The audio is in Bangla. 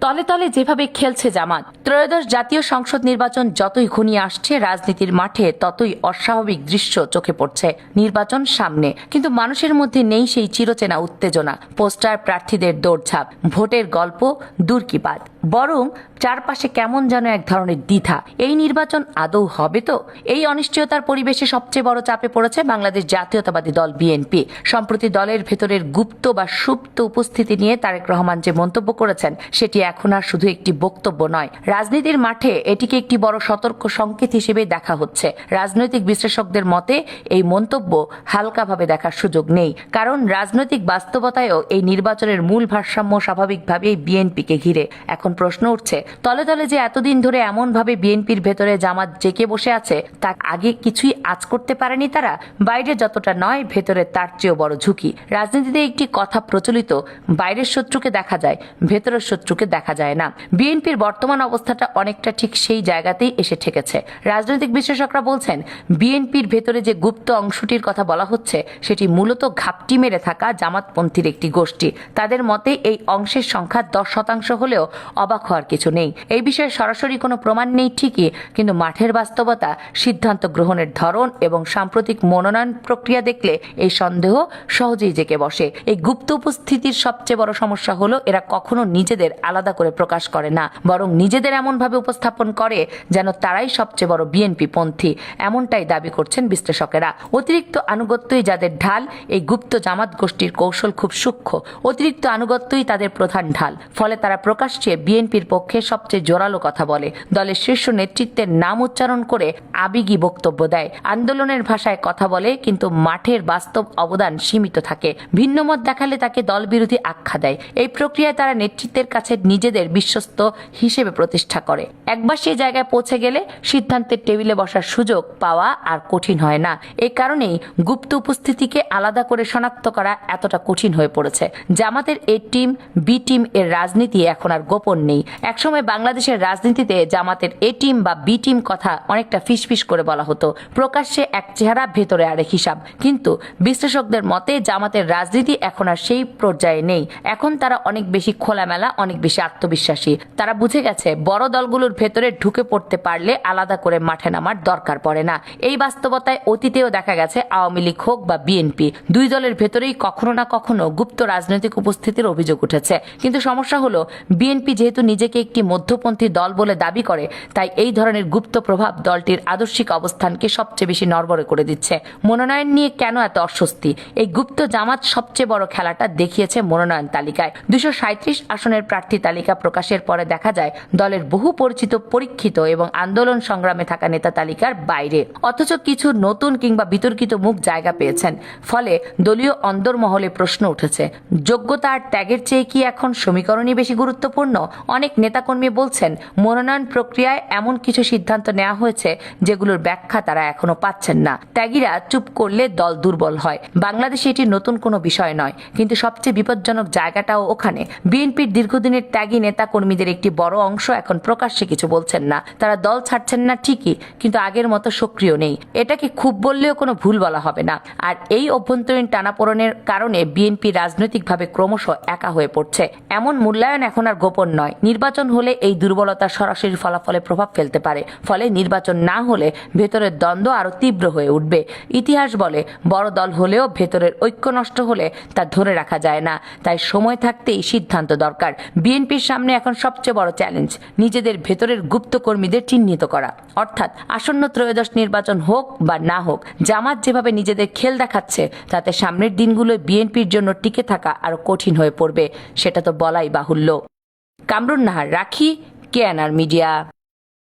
তলে তলে যেভাবে খেলছে জামাত, ত্রয়োদশ জাতীয় সংসদ নির্বাচন যতই ঘনিয়ে আসছে, রাজনীতির মাঠে ততই অস্বাভাবিক দৃশ্য চোখে পড়ছে নির্বাচন সামনে। কিন্তু মানুষের মধ্যে নেই সেই চিরচেনা উত্তেজনা, পোস্টার প্রার্থীদের দৌড়ঝাঁপ, ভোটের গল্প, দূর কি বরং চারপাশে কেমন যেন এক ধরনের দ্বিধা। এই নির্বাচন আদৌ হবে তো? এই অনিশ্চয়তার পরিবেশে সবচেয়ে বড় চাপে পড়েছে বাংলাদেশ জাতীয়তাবাদী দল বিএনপি। সম্প্রতি দলের ভেতরের গুপ্ত বা সুপ্ত উপস্থিতি নিয়ে তারেক রহমান যে মন্তব্য করেছেন, সেটি এখন আর শুধু একটি বক্তব্য নয়। রাজনীতির মাঠে এটিকে একটি বড় সতর্ক সংকেত হিসেবে দেখা হচ্ছে। রাজনৈতিক বিশ্লেষকদের মতে, এই মন্তব্য হালকাভাবে দেখার সুযোগ নেই। কারণ রাজনৈতিক বাস্তবতায়ও এই নির্বাচনের মূল ভারসাম্য স্বাভাবিকভাবেই বিএনপিকে ঘিরে। এখন প্রশ্ন উঠছে। তলে তলে যে এতদিন ধরে এমনভাবে বিএনপির ভেতরে জামাত জেকে বসে আছে, তা আগে কিছুই আজ করতে পারেনি তারা, বাইরে যতটা নয় ভেতরে তার চেয়েও বড় ঝুঁকি। রাজনীতিতে একটি কথা প্রচলিত, বাইরের শত্রুকে দেখা যায়, ভেতরের শত্রুকে দেখা যায় না। বিএনপির বর্তমান অবস্থাটা অনেকটা ঠিক সেই জায়গাতেই এসে ঠেকেছে। রাজনৈতিক বিশ্লেষকরা বলছেন, বিএনপির ভেতরে যে গুপ্ত অংশটির কথা বলা হচ্ছে, সেটি মূলত ঘাপটি মেরে থাকা জামাতপন্থীর একটি গোষ্ঠী। তাদের মতে এই অংশের সংখ্যা দশ শতাংশ হলেও অবাক হওয়ার কিছু নেই। এই বিষয়ে সরাসরি কোনো প্রমাণ নেই ঠিকই, কিন্তু মাঠের বাস্তবতা, সিদ্ধান্ত গ্রহণের ধরন এবং সাম্প্রতিক মনোনয়ন প্রক্রিয়া দেখলে এই সন্দেহ সহজেই জেকে বসে। এই গুপ্ত উপস্থিতির সবচেয়ে বড় সমস্যা হলো, এরা কখনো নিজেদের আলাদা করে প্রকাশ করে না, বরং নিজেদের এমনভাবে উপস্থাপন করে যেন তারাই সবচেয়ে বড় বিএনপি পন্থী, এমনটাই দাবি করছেন বিশ্লেষকেরা। অতিরিক্ত আনুগত্যই যাদের ঢাল, এই গুপ্ত জামাত গোষ্ঠীর কৌশল খুব সূক্ষ্ম। অতিরিক্ত আনুগত্যই তাদের প্রধান ঢাল। ফলে তারা প্রকাশ্যে বিএনপির পক্ষে সবচেয়ে জোরালো কথা বলে। দলের শীর্ষ নেতৃত্বের নাম উচ্চারণ করে আবেগী বক্তব্য দেয়। আন্দোলনের ভাষায় কথা বলে, কিন্তু মাঠের বাস্তব অবদান সীমিত থাকে। ভিন্নমত দেখালে তাকে দল বিরোধী আখ্যা দেয়। এই প্রক্রিয়ায় তারা নেতৃত্বের কাছে নিজেদের বিশ্বস্ত হিসেবে প্রতিষ্ঠা করে। একবার সেই জায়গায় পৌঁছে গেলে সিদ্ধান্তের টেবিলে বসার সুযোগ পাওয়া আর কঠিন হয় না। এই কারণেই গুপ্ত উপস্থিতিকে আলাদা করে শনাক্ত করা এতটা কঠিন হয়ে পড়েছে। জামাতের এ টিম, বি টিম এর রাজনীতি এখন আর গোপন নেই। একসময় বাংলাদেশের রাজনীতিতে জামাতের এ টিম বা বি টিম কথা অনেকটা ফিসফিস করে বলা হতো। প্রকাশ্যে এক চেহারা, ভেতরে আরেক হিসাব। কিন্তু বিশ্লেষকদের মতে জামাতের রাজনীতি এখন আর সেই পর্যায়ে নেই। এখন তারা অনেক বেশি খোলামেলা, অনেক বেশি আত্মবিশ্বাসী। তারা বুঝে গেছে, বড় দলগুলোর ভেতরে ঢুকে পড়তে পারলে আলাদা করে মাঠে নামার দরকার পড়ে না। এই বাস্তবতায় অতীতেও দেখা গেছে, আওয়ামী লীগ হোক বা বিএনপি, দুই দলের ভেতরেই কখনো না কখনো গুপ্ত রাজনৈতিক উপস্থিতির অভিযোগ উঠেছে। কিন্তু সমস্যা হলো, বিএনপি যেহেতু নিজেকে একটি মধ্যপন্থী দল বলে দাবি করে, তাই এই ধরনের গুপ্ত প্রভাব দলটির আদর্শিক অবস্থানকে সবচেয়ে বেশি নড়বড়ে করে দিচ্ছে। মনোনয়ন নিয়ে কেন এত অস্বস্তি? এই গুপ্ত জামাত সবচেয়ে বড় খেলাটা দেখিয়েছে মনোনয়ন তালিকায়। দুশো আসনের প্রার্থী তালিকা প্রকাশের পরে দেখা যায়, দলের বহু পরিচিত, পরীক্ষিত এবং আন্দোলন সংগ্রামে থাকা নেতা তালিকার বাইরে। অথচ কিছু নতুন কিংবা বিতর্কিত মুখ জায়গা পেয়েছেন। ফলে দলীয় অন্দরমহলে প্রশ্ন উঠেছে, যোগ্যতা আর ত্যাগের চেয়ে কি এখন সমীকরণই বেশি গুরুত্বপূর্ণ? অনেক নেতাকর্মী বলছেন, মনোনয়ন প্রক্রিয়ায় এমন কিছু সিদ্ধান্ত নেওয়া হয়েছে যেগুলোর ব্যাখ্যা তারা এখনও পাচ্ছেন না। ত্যাগীরা চুপ করলে দল দুর্বল হয়। বাংলাদেশে এটি নতুন কোনো বিষয় নয়। কিন্তু সবচেয়ে বিপজ্জনক জায়গাটাও ওখানে। বিএনপির দীর্ঘদিনের ত্যাগী নেতা কর্মীদের একটি বড় অংশ এখন প্রকাশ্যে কিছু বলছেন না। তারা দল ছাড়ছেন না ঠিকই, কিন্তু আগের মতো সক্রিয় নেই। এটাকে খুব বললেও কোনো ভুল বলা হবে না। আর এই অভ্যন্তরীণ টানাপোড়নের কারণে বিএনপি রাজনৈতিকভাবে ক্রমশ একা হয়ে পড়ছে। এমন মূল্যায়ন এখন আর গোপন নয়। নির্বাচন হলে এই দুর্বলতা সরাসরি ফলাফলে প্রভাব ফেলতে পারে। ফলে নির্বাচন না হলে ভেতরের দ্বন্দ্ব আরও তীব্র হয়ে উঠবে। ইতিহাস বলে, বড় দল হলেও ভেতরের ঐক্য নষ্ট হলে তা ধরে রাখা যায় না। তাই সময় থাকতেই সিদ্ধান্ত দরকার। বিএনপির সামনে এখন সবচেয়ে বড় চ্যালেঞ্জ, নিজেদের ভেতরের গুপ্ত কর্মীদের চিহ্নিত করা। অর্থাৎ আসন্ন ত্রয়োদশ নির্বাচন হোক বা না হোক, জামাত যেভাবে নিজেদের খেল দেখাচ্ছে, তাতে সামনের দিনগুলোয় বিএনপির জন্য টিকে থাকা আরও কঠিন হয়ে পড়বে। সেটা তো বলাই বাহুল্য। কামরুন নাহার রাখি কেএনআর মিডিয়া।